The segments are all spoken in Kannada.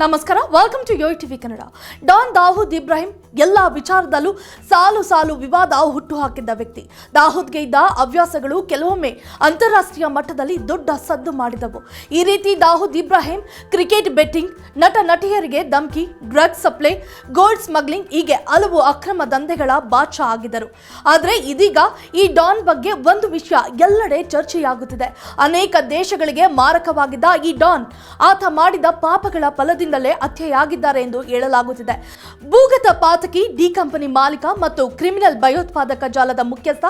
ನಮಸ್ಕಾರ welcome to Yo TV Kannada Don Dawood Ibrahim ಎಲ್ಲ ವಿಚಾರದಲ್ಲೂ ಸಾಲು ಸಾಲು ವಿವಾದ ಹುಟ್ಟು ಹಾಕಿದ್ದ ವ್ಯಕ್ತಿ. ದಾವೂದ್ಗೆ ಇದ್ದ ಹವ್ಯಾಸಗಳು ಕೆಲವೊಮ್ಮೆ ಅಂತಾರಾಷ್ಟ್ರೀಯ ಮಟ್ಟದಲ್ಲಿ ದೊಡ್ಡ ಸದ್ದು ಮಾಡಿದವು. ಈ ರೀತಿ ದಾಹುದ್ ಇಬ್ರಾಹಿಂ, ಕ್ರಿಕೆಟ್ ಬೆಟ್ಟಿಂಗ್, ನಟ ನಟಿಯರಿಗೆ ಧಮ್ಕಿ ಡ್ರಗ್ಸ್ ಸಪ್ಲೈ, ಗೋಲ್ಡ್ ಸ್ಮಗ್ಲಿಂಗ್ ಹೀಗೆ ಹಲವು ಅಕ್ರಮ ದಂಧೆಗಳ ಬಾಚಾ ಆಗಿದ್ದರು. ಆದರೆ ಇದೀಗ ಈ ಡಾನ್ ಬಗ್ಗೆ ಒಂದು ವಿಷಯ ಎಲ್ಲೆಡೆ ಚರ್ಚೆಯಾಗುತ್ತಿದೆ. ಅನೇಕ ದೇಶಗಳಿಗೆ ಮಾರಕವಾಗಿದ್ದ ಈ ಡಾನ್, ಆತ ಮಾಡಿದ ಪಾಪಗಳ ಫಲದಿಂದಲೇ ಹತ್ಯೆಯಾಗಿದ್ದಾರೆ ಎಂದು ಹೇಳಲಾಗುತ್ತಿದೆ. ಭೂಗತ ಪಾತಕಿ, ಡಿ ಕಂಪನಿ ಮಾಲೀಕ ಮತ್ತು ಕ್ರಿಮಿನಲ್ ಭಯೋತ್ಪಾದಕ ಜಾಲದ ಮುಖ್ಯಸ್ಥ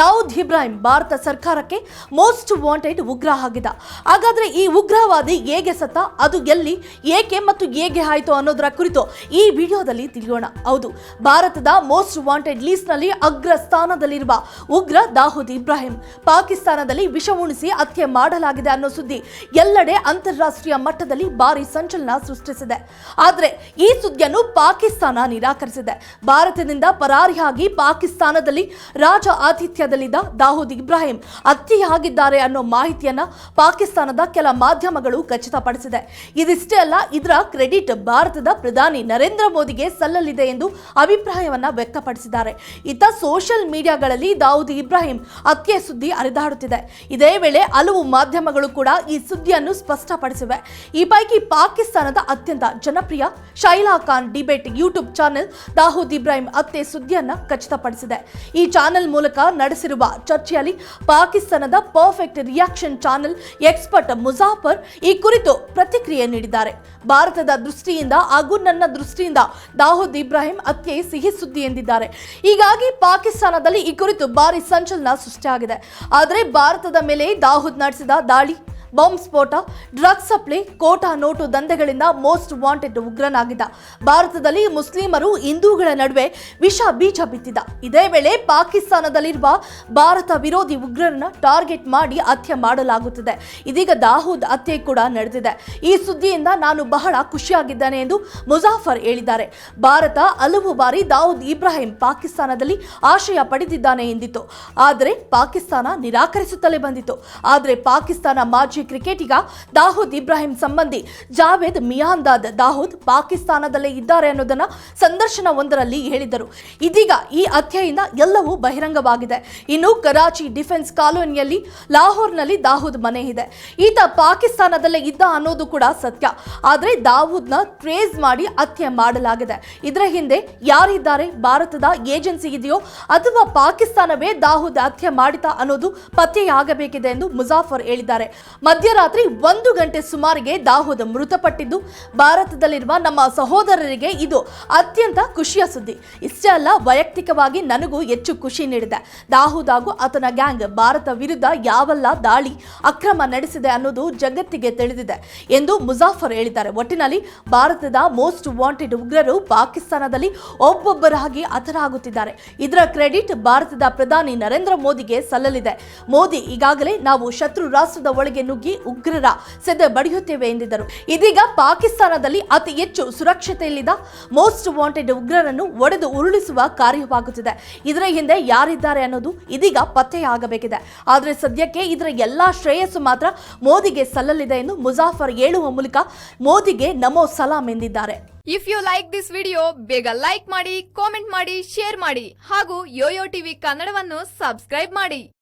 ದಾವೂದ್ ಇಬ್ರಾಹಿಂ ಭಾರತ ಸರ್ಕಾರಕ್ಕೆ ಮೋಸ್ಟ್ ವಾಂಟೆಡ್ ಉಗ್ರ ಆಗಿದ್ದ ಹಾಗಾದ್ರೆ ಈ ಉಗ್ರವಾದಿ ಹೇಗೆ ಸತ್ತ, ಅದು ಎಲ್ಲಿ, ಏಕೆ ಮತ್ತು ಹೇಗೆ ಆಯಿತು ಅನ್ನೋದರ ಕುರಿತು ಈ ವಿಡಿಯೋದಲ್ಲಿ ತಿಳಿಯೋಣ. ಹೌದು, ಭಾರತದ ಮೋಸ್ಟ್ ವಾಂಟೆಡ್ ಲೀಸ್ಟ್ನಲ್ಲಿ ಅಗ್ರ ಸ್ಥಾನದಲ್ಲಿರುವ ಉಗ್ರ ದಾವೂದ್ ಇಬ್ರಾಹಿಂ ಪಾಕಿಸ್ತಾನದಲ್ಲಿ ವಿಷ ಉಣಿಸಿ ಹತ್ಯೆ ಮಾಡಲಾಗಿದೆ ಅನ್ನೋ ಸುದ್ದಿ ಎಲ್ಲೆಡೆ ಅಂತಾರಾಷ್ಟ್ರೀಯ ಮಟ್ಟದಲ್ಲಿ ಭಾರಿ ಸಂಚಲನ ಸೃಷ್ಟಿಸಿದೆ. ಆದರೆ ಈ ಸುದ್ದಿಯನ್ನು ಪಾಕಿಸ್ತಾನ ನಿರಾಕರಿಸಿದೆ. ಭಾರತದಿಂದ ಪರಾರಿಯಾಗಿ ಪಾಕಿಸ್ತಾನದಲ್ಲಿ ರಾಜ ಆತಿಥ್ಯದಲ್ಲಿದ್ದ ದಾವೂದ್ ಇಬ್ರಾಹಿಂ ಹತ್ಯೆಯಾಗಿದ್ದಾರೆ ಅನ್ನೋ ಮಾಹಿತಿಯನ್ನ ಪಾಕಿಸ್ತಾನದ ಕೆಲ ಮಾಧ್ಯಮಗಳು ಖಚಿತಪಡಿಸಿದೆ. ಇದಿಷ್ಟೇ ಅಲ್ಲ, ಇದರ ಕ್ರೆಡಿಟ್ ಭಾರತದ ಪ್ರಧಾನಿ ನರೇಂದ್ರ ಮೋದಿಗೆ ಸಲ್ಲಲಿದೆ ಎಂದು ಅಭಿಪ್ರಾಯವನ್ನ ವ್ಯಕ್ತಪಡಿಸಿದ್ದಾರೆ. ಇತ್ತ ಸೋಷಿಯಲ್ ಮೀಡಿಯಾಗಳಲ್ಲಿ ದಾವೂದ್ ಇಬ್ರಾಹಿಂ ಹತ್ಯೆ ಸುದ್ದಿ ಹರಿದಾಡುತ್ತಿದೆ. ಇದೇ ವೇಳೆ ಹಲವು ಮಾಧ್ಯಮಗಳು ಕೂಡ ಈ ಸುದ್ದಿಯನ್ನು ಸ್ಪಷ್ಟಪಡಿಸಿವೆ. ಈ ಪೈಕಿ ಪಾಕಿಸ್ತಾನದ ಅತ್ಯಂತ ಜನಪ್ರಿಯ Shaila Khan debate YouTube channel Dawood Ibrahim ಅತ್ತೆ ಸುದ್ದಿಯನ್ನ ಖಚಿತಪಡಿಸಿದೆ. ಈ ಚಾನೆಲ್ ಮೂಲಕ ನಡೆಸಿರುವ ಚರ್ಚೆಯಲ್ಲಿ ಪಾಕಿಸ್ತಾನದ perfect reaction channel expert Muzaffar ಈ ಕುರಿತು ಪ್ರತಿಕ್ರಿಯೆ ನೀಡಿದ್ದಾರೆ. ಭಾರತದ ದೃಷ್ಟಿಯಿಂದ ಹಾಗೂ ನನ್ನ ದೃಷ್ಟಿಯಿಂದ ದಾಹೂದ್ ಇಬ್ರಾಹಿಂ ಅತ್ತೆ ಸಿಹಿ ಸುದ್ದಿ ಎಂದಿದ್ದಾರೆ. ಹೀಗಾಗಿ ಪಾಕಿಸ್ತಾನದಲ್ಲಿ ಈ ಕುರಿತು ಭಾರಿ ಸಂಚಲನ ಸೃಷ್ಟಿಯಾಗಿದೆ. ಆದರೆ ಭಾರತದ ಮೇಲೆ ದಾಹೂದ್ ನಡೆಸಿದ ದಾಳಿ ಬಾಂಬ್ ಸ್ಫೋಟ, ಡ್ರಗ್ ಸಪ್ಲೈ, ಕೋಟಾ ನೋಟು ದಂಧೆಗಳಿಂದ ಮೋಸ್ಟ್ ವಾಂಟೆಡ್ ಉಗ್ರನಾಗಿದ್ದ. ಭಾರತದಲ್ಲಿ ಮುಸ್ಲಿಮರು ಹಿಂದೂಗಳ ನಡುವೆ ವಿಷ ಬೀಜ ಬಿತ್ತಿದ್ದ ಇದೇ ವೇಳೆ ಪಾಕಿಸ್ತಾನದಲ್ಲಿರುವ ಭಾರತ ವಿರೋಧಿ ಉಗ್ರರನ್ನ ಟಾರ್ಗೆಟ್ ಮಾಡಿ ಹತ್ಯೆ ಮಾಡಲಾಗುತ್ತಿದೆ. ಇದೀಗ ದಾಹೂದ್ ಹತ್ಯೆ ಕೂಡ ನಡೆದಿದೆ. ಈ ಸುದ್ದಿಯಿಂದ ನಾನು ಬಹಳ ಖುಷಿಯಾಗಿದ್ದೇನೆ ಎಂದು ಮುಜಾಫರ್ ಹೇಳಿದ್ದಾರೆ. ಭಾರತ ಹಲವು ಬಾರಿ ದಾವೂದ್ ಇಬ್ರಾಹಿಂ ಪಾಕಿಸ್ತಾನದಲ್ಲಿ ಆಶಯ ಪಡೆದಿದ್ದಾನೆ ಎಂದಿತ್ತು. ಆದರೆ ಪಾಕಿಸ್ತಾನ ನಿರಾಕರಿಸುತ್ತಲೇ ಬಂದಿತ್ತು. ಆದರೆ ಪಾಕಿಸ್ತಾನ ಮಾಜಿ ಕ್ರಿಕೆಟಿಗ ದಾವೂದ್ ಇಬ್ರಾಹಿಂ ಸಂಬಂಧಿ ಜಾವೇದ್ ಮಿಯಾಂದಾದ್ ದಾವೂದ್ ಪಾಕಿಸ್ತಾನದಲ್ಲೇ ಇದ್ದಾರೆ ಅನ್ನೋದನ್ನ ಸಂದರ್ಶನ ಒಂದರಲ್ಲಿ ಹೇಳಿದ್ದರು ಇದೀಗ ಈ ಹತ್ಯೆಯಿಂದ ಎಲ್ಲವೂ ಬಹಿರಂಗವಾಗಿದೆ. ಇನ್ನು ಕರಾಚಿ ಡಿಫೆನ್ಸ್ ಕಾಲೋನಿಯಲ್ಲಿ ಲಾಹೋರ್ನಲ್ಲಿ ದಾವೂದ್ ಮನೆ ಇದೆ. ಈತ ಪಾಕಿಸ್ತಾನದಲ್ಲೇ ಇದ್ದ ಅನ್ನೋದು ಕೂಡ ಸತ್ಯ. ಆದರೆ ದಾವೂದ್ನ ಟ್ರೇಸ್ ಮಾಡಿ ಹತ್ಯೆ ಮಾಡಲಾಗಿದೆ. ಇದರ ಹಿಂದೆ ಯಾರಿದ್ದಾರೆ? ಭಾರತದ ಏಜೆನ್ಸಿ ಇದೆಯೋ ಅಥವಾ ಪಾಕಿಸ್ತಾನವೇ ದಾವೂದ್ ಹತ್ಯೆ ಮಾಡಿತಾ ಅನ್ನೋದು ಪತ್ತೆಯಾಗಬೇಕಿದೆ ಎಂದು ಮುಜಾಫರ್ ಹೇಳಿದ್ದಾರೆ. ಮಧ್ಯರಾತ್ರಿ ಒಂದು ಗಂಟೆ ಸುಮಾರಿಗೆ ದಾಹೋದ ಮೃತಪಟ್ಟಿದ್ದು, ಭಾರತದಲ್ಲಿರುವ ನಮ್ಮ ಸಹೋದರರಿಗೆ ಇದು ಅತ್ಯಂತ ಖುಷಿಯ ಸುದ್ದಿ. ಇಷ್ಟೇ ಅಲ್ಲ, ವೈಯಕ್ತಿಕವಾಗಿ ನನಗೂ ಹೆಚ್ಚು ಖುಷಿ ನೀಡಿದೆ. ದಾಹೋದ ಹಾಗೂ ಆತನ ಗ್ಯಾಂಗ್ ಭಾರತ ವಿರುದ್ಧ ಯಾವೆಲ್ಲ ದಾಳಿ, ಅಕ್ರಮ ನಡೆಸಿದೆ ಅನ್ನೋದು ಜಗತ್ತಿಗೆ ತಿಳಿದಿದೆ ಎಂದು ಮುಜಾಫರ್ ಹೇಳಿದ್ದಾರೆ. ಒಟ್ಟಿನಲ್ಲಿ ಭಾರತದ ಮೋಸ್ಟ್ ವಾಂಟೆಡ್ ಉಗ್ರರು ಪಾಕಿಸ್ತಾನದಲ್ಲಿ ಒಬ್ಬೊಬ್ಬರಾಗಿ ಹತರಾಗುತ್ತಿದ್ದಾರೆ. ಇದರ ಕ್ರೆಡಿಟ್ ಭಾರತದ ಪ್ರಧಾನಿ ನರೇಂದ್ರ ಮೋದಿಗೆ ಸಲ್ಲಲಿದೆ. ಮೋದಿ ಈಗಾಗಲೇ ನಾವು ಶತ್ರು ರಾಷ್ಟ್ರದ ಒಳಗೆ ನುಗ್ಗಿ ಉಗ್ರರ ಸೆದೆ ಬಡಿಯುತ್ತೇವೆ ಎಂದಿದ್ದರು. ಇದೀಗ ಪಾಕಿಸ್ತಾನದಲ್ಲಿ ಅತಿ ಹೆಚ್ಚು ಸುರಕ್ಷತೆಯಲ್ಲಿದ್ದ ಮೋಸ್ಟ್ ವಾಂಟೆಡ್ ಉಗ್ರರನ್ನು ಒಡೆದು ಉರುಳಿಸುವ ಕಾರ್ಯವಾಗುತ್ತಿದೆ. ಇದರ ಹಿಂದೆ ಯಾರಿದ್ದಾರೆ ಅನ್ನೋದು ಇದೀಗ ಪತ್ತೆಯಾಗಬೇಕಿದೆ. ಆದರೆ ಸದ್ಯಕ್ಕೆ ಇದರ ಎಲ್ಲಾ ಶ್ರೇಯಸ್ಸು ಮಾತ್ರ ಮೋದಿಗೆ ಸಲ್ಲಲಿದೆ ಎಂದು ಮುಜಾಫರ್ ಹೇಳುವ ಮೂಲಕ ಮೋದಿಗೆ ನಮೋ ಸಲಾಂ ಎಂದಿದ್ದಾರೆ. If you like this video ಬೇಗ ಲೈಕ್ ಮಾಡಿ ಕಾಮೆಂಟ್ ಮಾಡಿ ಶೇರ್ ಮಾಡಿ ಹಾಗೂ ಯೋಯೋ ಟಿವಿ ಕನ್ನಡವನ್ನು ಸಬ್ಸ್ಕ್ರೈಬ್ ಮಾಡಿ.